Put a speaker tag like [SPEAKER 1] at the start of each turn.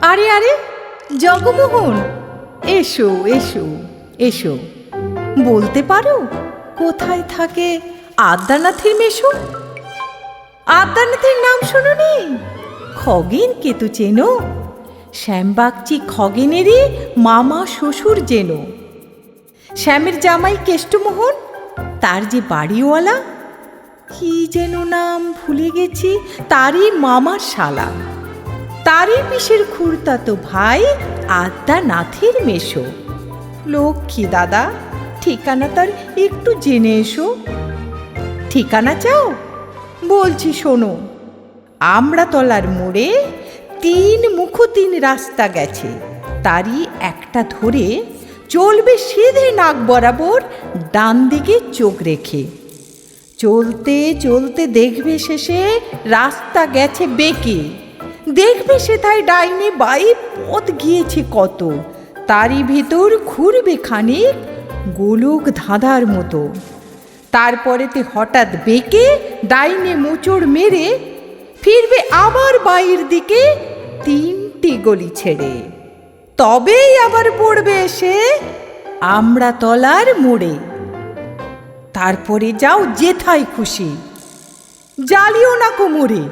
[SPEAKER 1] আরে আরে, জগমোহন। এসো এসো এসো। বলতে পারো, কোথায় থাকে আদ্যানাথের মেশো? আদ্যানাথের নাম শুনুনি খগেন কেতু চেনো? শ্যামবাগচি খগেনেরই মামা শ্বশুর যেন। শ্যামের জামাই কেষ্টমোহন, তার যে বাড়িওয়ালা কি যেন নাম ভুলে গেছি, তারই মামার শালা। তারই পিসের খুড়তাতো ভাই আদ্যানাথের মেশো। লক্ষ্মী দাদা, ঠিকানা তার একটু জেনে এসো। ঠিকানা চাও? বলছি শোনো, আমড়াতলার মোড়ে তিন মুখ তিন রাস্তা গেছে। তারই একটা ধরে চলবে সিধে নাক বরাবর ডান দিকে চোখ রেখে। চলতে চলতে দেখবে শেষে রাস্তা গেছে বেঁকে। দেখবে সেথায় ডাইনে বাই পথ গিয়েছে কত। তারই ভিতর ঘুরবে খানিক গোলক ধাঁধার মতো। তারপরেতে হঠাৎ বেঁকে ডাইনে মোচড় মেরে ফিরবে আবার বাইর দিকে তিনটি গলি ছেড়ে। তবেই আবার পড়বে এসে আমরা তলার মোড়ে। তারপরে যাও যেথায় খুশি। জ্বালিও না কোমরে।